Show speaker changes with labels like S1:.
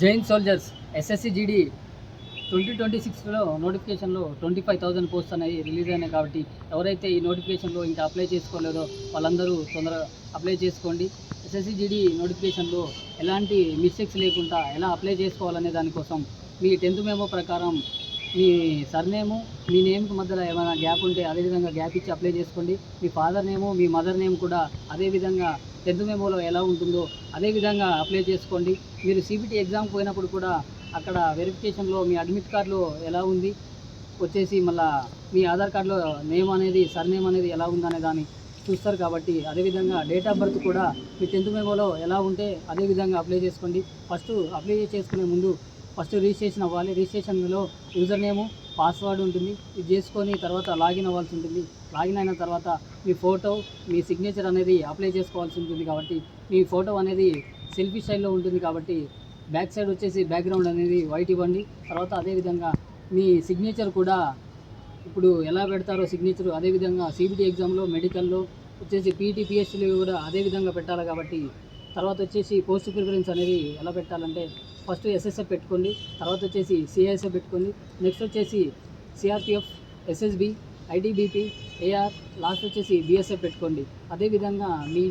S1: Join soldiers SSC GD twenty twenty సిక్స్లో నోటిఫికేషన్లో twenty five thousand post అనేవి release అయినాయి కాబట్టి ఎవరైతే ఈ నోటిఫికేషన్లో ఇంకా అప్లై చేసుకోలేదో వాళ్ళందరూ తొందరగా అప్లై చేసుకోండి. ఎస్ఎస్సి జీడీ నోటిఫికేషన్లో ఎలాంటి మిస్టేక్స్ లేకుండా ఎలా అప్లై చేసుకోవాలనే దానికోసం మీ టెన్త్ మేమో ప్రకారం మీ సర్నేము మీ నేమ్కి మధ్యలో ఏమైనా గ్యాప్ ఉంటే అదేవిధంగా గ్యాప్ ఇచ్చి అప్లై చేసుకోండి. మీ ఫాదర్ నేము మీ మదర్ నేమ్ కూడా అదేవిధంగా టెన్త్ మెమోలో ఎలా ఉంటుందో అదే విధంగా అప్లై చేసుకోండి. మీరు సిబిటీ ఎగ్జామ్ పోయినప్పుడు కూడా అక్కడ వెరిఫికేషన్లో మీ అడ్మిట్ కార్డులో ఎలా ఉంది? వచ్చేసి మళ్ళా మీ ఆధార్ కార్డులో నేమ్ అనేది సర్నేమ్ అనేది ఎలా ఉందనే దాన్ని చూస్తారు కాబట్టి అదేవిధంగా డేట్ ఆఫ్ బర్త్ కూడా మీ టెన్త్ మెమోలో ఎలా ఉంటే అదే విధంగా అప్లై చేసుకోండి. ఫస్ట్ అప్లై చేసుకునే ముందు ఫస్ట్ రిజిస్ట్రేషన్ అవ్వాలి. రిజిస్ట్రేషన్లో యూజర్ నేము పాస్వర్డ్ ఉంటుంది. ఇది చేసుకొని తర్వాత లాగిన్ అవ్వాల్సి ఉంటుంది. లాగిన్ అయిన తర్వాత మీ ఫోటో మీ సిగ్నేచర్ అనేది అప్లై చేసుకోవాల్సి ఉంటుంది కాబట్టి మీ ఫోటో అనేది సెల్ఫీ స్టైల్లో ఉంటుంది కాబట్టి బ్యాక్ సైడ్ వచ్చేసి బ్యాక్గ్రౌండ్ అనేది వైట్ ఇవ్వండి. తర్వాత అదేవిధంగా మీ సిగ్నేచర్ కూడా ఇప్పుడు ఎలా పెడతారో సిగ్నేచర్ అదేవిధంగా సిబిటీ ఎగ్జామ్లో మెడికల్లో వచ్చేసి పీటీ పిహెచ్డీ కూడా అదే విధంగా పెట్టాలి కాబట్టి తర్వాత వచ్చేసి పోస్ట్ ప్రిఫరెన్స్ అనేది ఎలా పెట్టాలంటే ఫస్ట్ ఎస్ఎస్ఎఫ్ పెట్టుకోండి తర్వాత వచ్చేసి సిఐఎస్ఎఫ్ పెట్టుకోండి నెక్స్ట్ వచ్చేసి CRPF SSB ITBP AR last వచ్చేసి బిఎస్ఎఫ్ పెట్టుకోండి. అదేవిధంగా మీ